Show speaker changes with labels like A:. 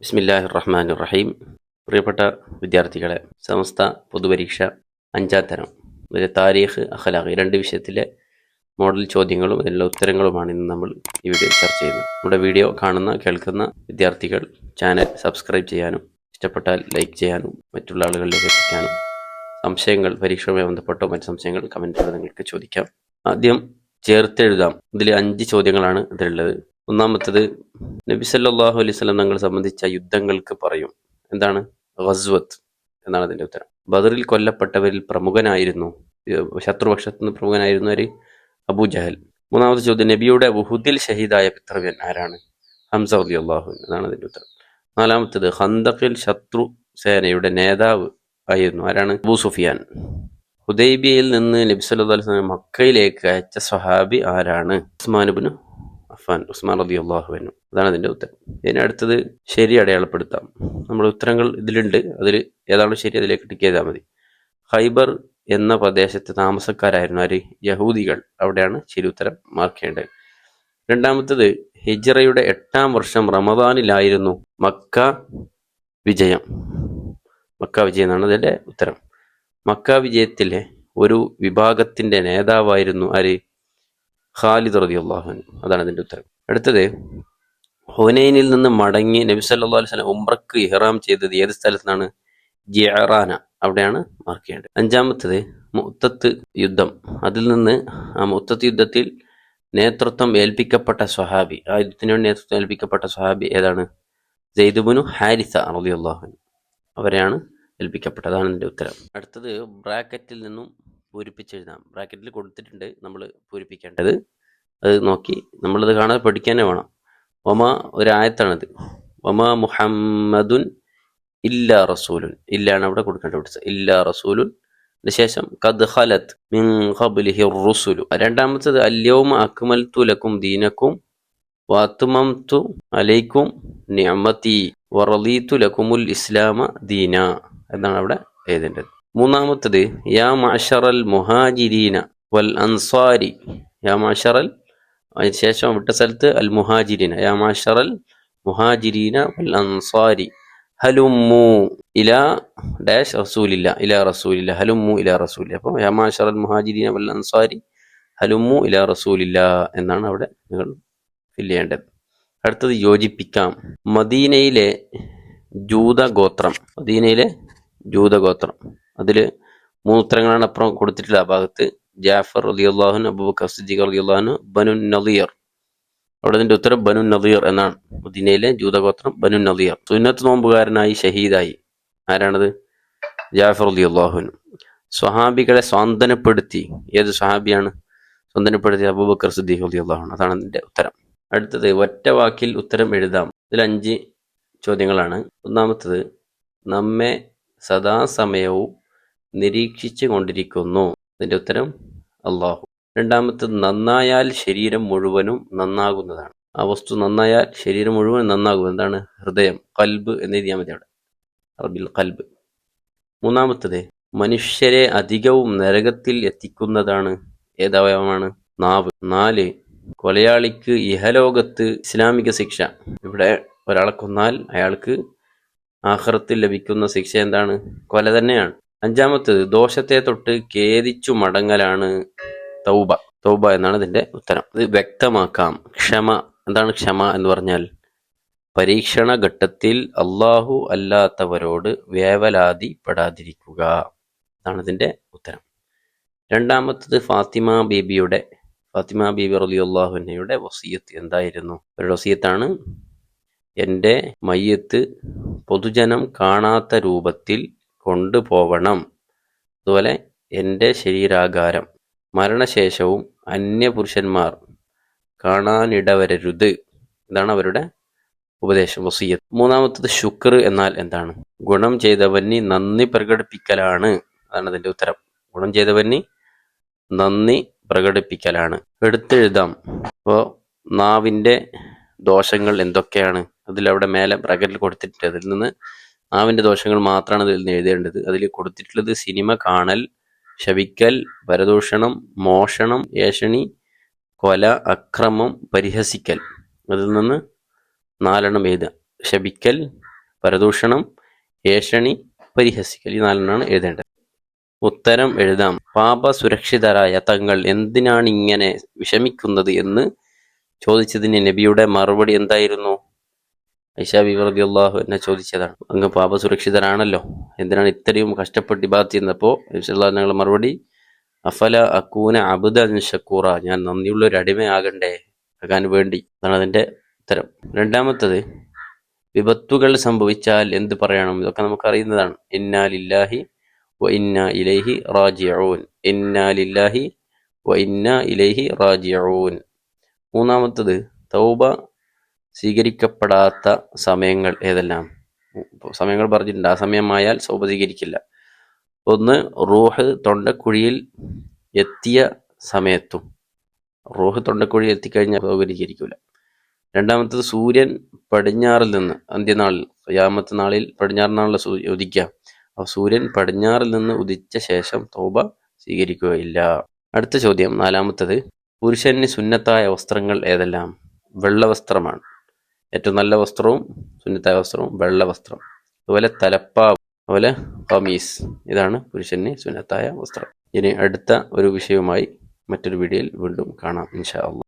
A: ബിസ്മില്ലാഹിർ റഹ്മാൻ റഹീം പ്രിയപ്പെട്ട വിദ്യാർത്ഥികളെ സമസ്ത പൊതുപരീക്ഷ അഞ്ചാം തരം. ഇതിലെ താരീഖ് അഖലാഖ് ഈ രണ്ട് വിഷയത്തിലെ മോഡൽ ചോദ്യങ്ങളും അതിനുള്ള ഉത്തരങ്ങളുമാണ് ഇന്ന് നമ്മൾ ഈ വീഡിയോ ചർച്ച ചെയ്യുന്നത്. നമ്മുടെ വീഡിയോ കാണുന്ന കേൾക്കുന്ന വിദ്യാർത്ഥികൾ ചാനൽ സബ്സ്ക്രൈബ് ചെയ്യാനും ഇഷ്ടപ്പെട്ടാൽ ലൈക്ക് ചെയ്യാനും മറ്റുള്ള ആളുകളിലേക്ക് എത്തിക്കാനും സംശയങ്ങൾ പരീക്ഷയുമായി ബന്ധപ്പെട്ടോ മറ്റ് സംശയങ്ങൾ കമന്റിലൂടെ നിങ്ങൾക്ക് ചോദിക്കാം. ആദ്യം ചേർത്തെഴുതാം. ഇതിൽ അഞ്ച് ചോദ്യങ്ങളാണ് ഇതിലുള്ളത്. ഒന്നാമത്തത് നബി സല്ലല്ലാഹു അലൈഹി വസല്ലം തങ്ങൾ സംബന്ധിച്ച യുദ്ധങ്ങൾക്ക് പറയും. എന്താണ്? ഗസ്വത്ത് എന്നാണ് അതിന്റെ ഉത്തരം. ബദറിൽ കൊല്ലപ്പെട്ടവരിൽ പ്രമുഖനായിരുന്നു. ശത്രുപക്ഷത്ത് നിന്ന് പ്രമുഖനായിരുന്നു അവർ അബൂ ജഹൽ. മൂന്നാമത്തെ ചോദ്യം നബിയുടെ ബുഹുദിൽ ഷഹീദായ പിതൃവ്യൻ ആരാണ്? ഹംസ റളിയല്ലാഹു അള്ളാഹു എന്നാണ് അതിന്റെ ഉത്തരം. നാലാമത്തത് ഹന്തഖിൽ ശത്രു സേനയുടെ നേതാവ് ആയിരുന്നു. ആരാണ്? അബൂ സുഫിയാൻ. ഹുദൈബിയയിൽ നിന്ന് നബി സല്ലല്ലാഹു അലൈഹി മക്കയിലേക്ക് അയച്ച സ്വഹാബി ആരാണ്? ഉസ്മാൻ ഇബ്നു അഫാൻ ഉസ്മാൻ റതി അള്ളാഹുവിനു അതാണ് അതിന്റെ ഉത്തരം. ഇനി അടുത്തത് ശരി അടയാളപ്പെടുത്താം. നമ്മുടെ ഉത്തരങ്ങൾ ഇതിലുണ്ട്. അതിൽ ഏതാണോ ശരി അതിലേക്ക് ടിക്ക് ചെയ്താൽ മതി. ഹൈബർ എന്ന പ്രദേശത്തെ താമസക്കാരായിരുന്നു ആര്? യഹൂദികൾ. അവിടെയാണ് ശരി ഉത്തരം മാർക്ക് ചെയ്യേണ്ടത്. രണ്ടാമത്തത് ഹിജറയുടെ എട്ടാം വർഷം റമദാനിലായിരുന്നു മക്ക വിജയം. മക്ക വിജയം എന്നാണ് അതിന്റെ ഉത്തരം. മക്ക വിജയത്തിലെ ഒരു വിഭാഗത്തിന്റെ നേതാവായിരുന്നു ആര്? ഖാലിദ് റതി അള്ളാഹുൻ അതാണ് അതിന്റെ ഉത്തരം. അടുത്തത് ഹുനൈനിൽ നിന്ന് മടങ്ങി നബി സല്ലല്ലാഹു അലൈഹി വസല്ലം ഉംറക്ക് ഇഹ്റാം ചെയ്തത് ഏത് സ്ഥലത്താണ്? ജിയറാന അവിടെയാണ് മാർക്ക് ചെയ്യേണ്ടത്. അഞ്ചാമത്തത് മുത്തത്ത് യുദ്ധം. അതിൽ നിന്ന് ആ മുത്തത്ത് യുദ്ധത്തിൽ നേതൃത്വം ഏൽപ്പിക്കപ്പെട്ട സ്വഹാബി ആ യുദ്ധത്തിന് വേണ്ടി നേതൃത്വം ഏൽപ്പിക്കപ്പെട്ട സ്വഹാബി ഏതാണ്? ജെയ്ദുബുനു ഹാരിസ റളിയല്ലാഹു അവരെയാണ് ഏൽപ്പിക്കപ്പെട്ടത്. അതാണ് എന്റെ ഉത്തരം. അടുത്തത് ബ്രാക്കറ്റിൽ നിന്നും പൂരിപ്പിച്ചെഴുതാം. ബ്രാക്കറ്റിൽ കൊടുത്തിട്ടുണ്ട് നമ്മൾ പൂരിപ്പിക്കേണ്ടത്. അത് നോക്കി നമ്മളത് കാണാതെ പഠിക്കാനേ വേണം. ഒമ ഒരായത്താണത്. ഒമ മുഹമ്മദുൻ ഇല്ല റസൂലുൻ. ഇല്ലാണ് അവിടെ കൊടുക്കേണ്ട പഠിച്ചത് ഇല്ല റസൂലുൻ. ശേഷം കദ് ഖലത് മിൻ ഖബ്ലിഹി റുസുലു. രണ്ടാമത്തത് അല്യൗമ അക്മൽതു ലക്കും ദീനക്കും വാത്തുമംതു അലൈക്കും നിഅമതി വറളീതു ലക്കുമുൽ ഇസ്ലാമ ദീന എന്നാണ് അവിടെ എഴുതേണ്ടത്. മൂന്നാമത്തത് യാ മഷറൽ മുഹാജിരീന വൽ അൻസാരി. യാ മാഷറൽ അതിനുശേഷം വിട്ട സ്ഥലത്ത് അൽ മുഹാജിരീന. യാ മാഷറൽ മുഹാജിരീന വൽ അൻസാരി. ഹലുമു ഇല ഡാഷ് റസൂലില്ല ഇല റസൂലില്ല ഹലുമു ഇല റസൂലില്ല. അപ്പോൾ യാ മാഷറൽ മുഹാജിരീന വൽ അൻസാരി ഹലുമു ഇല റസൂലില്ല എന്നാണ് അവിടെ നിങ്ങൾ ഫില്ല് ചെയ്യേണ്ടത്. അടുത്തത് യോജിപ്പിക്കാം. മദീനയിലെ ജൂതഗോത്രം മദീനയിലെ ജൂതഗോത്രം അതിൽ മൂന്ന് ഉത്തരങ്ങളാണ് അപ്പുറം കൊടുത്തിട്ടുള്ളത്. ആ ഭാഗത്ത് ജാഫർ അലിയുള്ളാഹുൻ അബൂബക്കർ സിദ്ദീഖ് അലിയുള്ളാഹുൻ ബനു നദിയർ അവിടെ ഇതിന്റെ ഉത്തരം ബനു നദിയർ എന്നാണ്. മദീനയിലെ ജൂതഗോത്രം ബനു നദിയർ സുന്നത്ത് നോമ്പുകാരനായി ഷഹീദായി. ആരാണത്? ജാഫർ അലിയുള്ളാഹുൻ സ്വഹാബികളെ സ്വാന്തനപ്പെടുത്തി. ഏത് സ്വഹാബിയാണ് സ്വാന്തനപ്പെടുത്തി അബൂബക്കർ സിദ്ദീഖ് അലിയുള്ളാഹുൻ അതാണ് അതിന്റെ ഉത്തരം. അടുത്തത് ഒറ്റ വാക്കിൽ ഉത്തരം എഴുതാം. ഇതിൽ അഞ്ച് ചോദ്യങ്ങളാണ്. ഒന്നാമത്തത് നമ്മെ സദാസമയവും നിരീക്ഷിച്ചു കൊണ്ടിരിക്കുന്നു അതിന്റെ ഉത്തരം അള്ളാഹു രണ്ടാമത്തത് നന്നായാൽ ശരീരം മുഴുവനും നന്നാകുന്നതാണ്. ആ വസ്തു നന്നായാൽ ശരീരം മുഴുവൻ നന്നാകും. എന്താണ്? ഹൃദയം കൽബ് എന്ന് എഴുതിയാൽ മതി അവിടെ. അറബിൽ കൽബ്. മൂന്നാമത്തത് മനുഷ്യരെ അധികവും നരകത്തിൽ എത്തിക്കുന്നതാണ് ഏതവയവമാണ് നാവ്. നാല് കൊലയാളിക്ക് ഇഹലോകത്ത് ഇസ്ലാമിക ശിക്ഷ. ഇവിടെ ഒരാളെ കൊന്നാൽ അയാൾക്ക് ആഹ്റത്തിൽ ലഭിക്കുന്ന ശിക്ഷ എന്താണ്? കൊല തന്നെയാണ്. അഞ്ചാമത്തേത് ദോഷത്തെ തൊട്ട് ഖേദിച്ചു മടങ്ങലാണ് തൗബ. തൗബ എന്നാണ് ഇതിന്റെ ഉത്തരം. ഇത് വ്യക്തമാക്കാം. ക്ഷമ. എന്താണ് ക്ഷമ എന്ന് പറഞ്ഞാൽ? പരീക്ഷണ ഘട്ടത്തിൽ അള്ളാഹു അല്ലാത്തവരോട് വേവലാതി പെടാതിരിക്കുക. അതാണ് ഇതിന്റെ ഉത്തരം. രണ്ടാമത്തത് ഫാത്തിമ ബീബിയുടെ ഫാത്തിമ ബീബി റലിയുള്ളാഹുനയുടെ വസീയത്ത് എന്തായിരുന്നു? അവരുടെ വസീയത്താണ് എന്റെ മയ്യത്ത് പൊതുജനം കാണാത്ത രൂപത്തിൽ കൊണ്ടുപോവണം. അതുപോലെ എന്റെ ശരീരാകാരം. മരണശേഷവും അന്യപുരുഷന്മാർ കാണാനിടവരരുത്. ഇതാണ് അവരുടെ ഉപദേശം. വസീയത്ത്. മൂന്നാമത്തത് ശുക്ർ എന്നാൽ എന്താണ്? ഗുണം ചെയ്തവന് നന്ദി പ്രകടിപ്പിക്കലാണ്. അതാണ് അതിന്റെ ഉത്തരം. ഗുണം ചെയ്തവന് നന്ദി പ്രകടിപ്പിക്കലാണ്. എടുത്തെഴുതാം. അപ്പോൾ നാവിന്റെ ദോഷങ്ങൾ എന്തൊക്കെയാണ്? അതിലവിടെ മേലെ പ്രകടിൽ കൊടുത്തിട്ടുണ്ട് അതിൽ നിന്ന് നാവിന്റെ ദോഷങ്ങൾ മാത്രമാണ് അതിൽ നിന്ന് എഴുതേണ്ടത്. അതിൽ കൊടുത്തിട്ടുള്ളത് സിനിമ കാണൽ ശവിക്കൽ പരദൂഷണം മോഷണം ഏഷണി കൊല അക്രമം പരിഹസിക്കൽ. അതിൽ നിന്ന് നാലെണ്ണം എഴുതുക. ശപിക്കൽ പരദൂഷണം ഏഷണി പരിഹസിക്കൽ. ഈ നാലെണ്ണമാണ് എഴുതേണ്ടത്. ഉത്തരം എഴുതാം. പാപ സുരക്ഷിതരായ തങ്ങൾ എന്തിനാണ് ഇങ്ങനെ വിഷമിക്കുന്നത് എന്ന് ചോദിച്ചതിന് നബിയുടെ മറുപടി എന്തായിരുന്നു? ഐഷ ബിബി അള്ളാഹു എന്നെ ചോദിച്ചതാണ് അങ്ങ് പാപ സുരക്ഷിതരാണല്ലോ എന്തിനാണ് ഇത്രയും കഷ്ടപ്പെട്ട് ഇബാദത്ത് ചെയ്യുന്നപ്പോൾ ഞങ്ങളുടെ മറുപടി അഫല അക്കൂന അബുദൻ ഷക്കൂറ ഞാൻ നന്ദിയുള്ള ഒരു അടിമയാകണ്ടേ ആകാൻ വേണ്ടി അതാണ് അതിന്റെ ഉത്തരം. രണ്ടാമത്തത് വിപത്തുകൾ സംഭവിച്ചാൽ എന്ത് പറയണം? ഇതൊക്കെ നമുക്ക് അറിയുന്നതാണ് ഇന്നാലില്ലാഹി വ ഇന്ന ഇലൈഹി റാജിഊൻ. ഇന്നാലില്ലാഹി വ ഇന്ന ഇലൈഹി റാജിഊൻ. മൂന്നാമത്തത് തൗബ സ്വീകരിക്കപ്പെടാത്ത സമയങ്ങൾ ഏതെല്ലാം? സമയങ്ങൾ പറഞ്ഞിട്ടുണ്ട്. ആ സമയമായാൽ സൗബ സ്വീകരിക്കില്ല. ഒന്ന് റൂഹ് തൊണ്ടക്കുഴിയിൽ എത്തിയ സമയത്തും. റൂഹ് തൊണ്ടക്കുഴി എത്തിക്കഴിഞ്ഞാൽ സൗകര്യീകരിക്കില്ല രണ്ടാമത്തത് സൂര്യൻ പടിഞ്ഞാറിൽ നിന്ന് അന്ത്യനാളിൽ യാമത്ത് നാളിൽ പടിഞ്ഞാറ് നാളിൽ ഉദിക്കാം അപ്പോൾ സൂര്യൻ പടിഞ്ഞാറിൽ നിന്ന് ഉദിച്ച ശേഷം തോബ സ്വീകരിക്കുകയില്ല. അടുത്ത ചോദ്യം നാലാമത്തത് പുരുഷന് സുന്നത്തായ വസ്ത്രങ്ങൾ ഏതെല്ലാം? വെള്ള വസ്ത്രമാണ്. ഏറ്റവും നല്ല വസ്ത്രവും സുന്നത്തായ വസ്ത്രവും വെള്ള വസ്ത്രം. അതുപോലെ തലപ്പാവ് അതുപോലെ കമീസ്. ഇതാണ് പുരുഷന് സുന്നത്തായ വസ്ത്രം. ഇനി അടുത്ത ഒരു വിഷയവുമായി മറ്റൊരു വീഡിയോയിൽ വീണ്ടും കാണാം. ഇൻഷാ അള്ളാഹ്